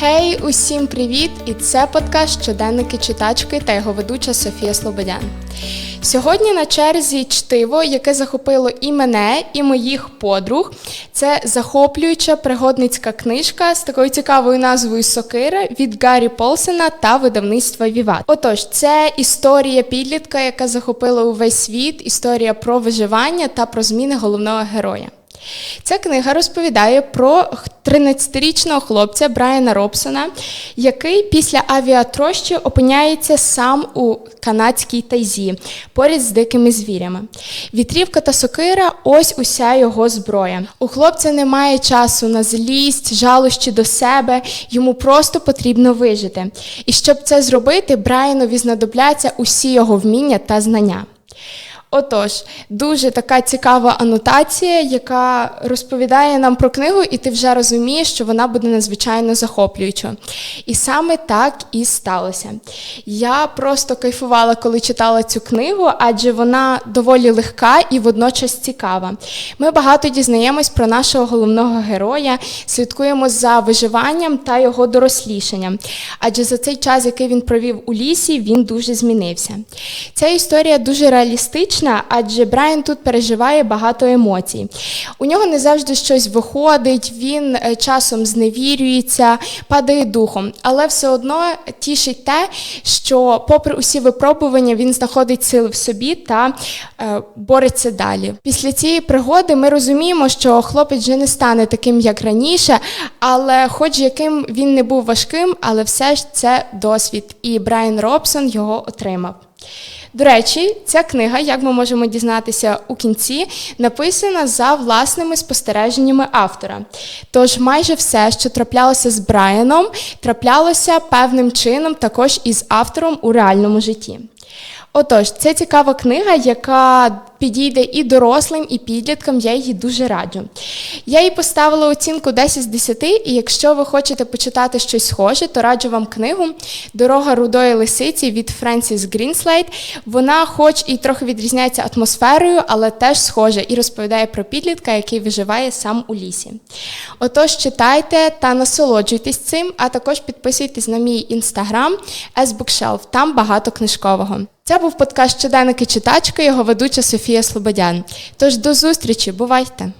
Гей, усім привіт! І це подкаст Щоденники читачки та його ведуча Софія Слободян. Сьогодні на черзі чтиво, яке захопило і мене, і моїх подруг. Це захоплююча пригодницька книжка з такою цікавою назвою Сокира від Гаррі Полсена та видавництва Віват. Отож, це історія підлітка, яка захопила увесь світ, історія про виживання та про зміни головного героя. Ця книга розповідає про 13-річного хлопця Брайана Робсона, який після авіатрощі опиняється сам у канадській тайзі поряд з дикими звірями. Вітрівка та сокира ось уся його зброя. У хлопця немає часу на злість, жалощі до себе, йому просто потрібно вижити. І щоб це зробити, Брайанові знадобляться усі його вміння та знання. Отож, дуже така цікава анотація, яка розповідає нам про книгу, і ти вже розумієш, що вона буде надзвичайно захоплюючою. І саме так і сталося. Я просто кайфувала, коли читала цю книгу, адже вона доволі легка і водночас цікава. Ми багато дізнаємось про нашого головного героя, слідкуємо за виживанням та його дорослішанням. Адже за цей час, який він провів у лісі, він дуже змінився. Ця історія дуже реалістична адже Брайан тут переживає багато емоцій. У нього не завжди щось виходить, він е, часом зневірюється, падає духом, але все одно тішить те, що, попри усі випробування, він знаходить сили в собі та е, бореться далі. Після цієї пригоди ми розуміємо, що хлопець вже не стане таким, як раніше, але, хоч яким він не був важким, але все ж це досвід, і Брайан Робсон його отримав. До речі, ця книга, як ми можемо дізнатися у кінці, написана за власними спостереженнями автора. Тож майже все, що траплялося з Брайаном, траплялося певним чином також із автором у реальному житті. Отож, це цікава книга, яка підійде і дорослим, і підліткам, я її дуже раджу. Я їй поставила оцінку 10 з 10, і якщо ви хочете почитати щось схоже, то раджу вам книгу Дорога рудої лисиці від Френсіс Грінслейт. Вона, хоч і трохи відрізняється атмосферою, але теж схожа і розповідає про підлітка, який виживає сам у лісі. Отож, читайте та насолоджуйтесь цим, а також підписуйтесь на мій інстаграм sbookshelf, там багато книжкового. Це був подкаст Щоденники читачки, його ведуча Софія Слободян. Тож до зустрічі, бувайте!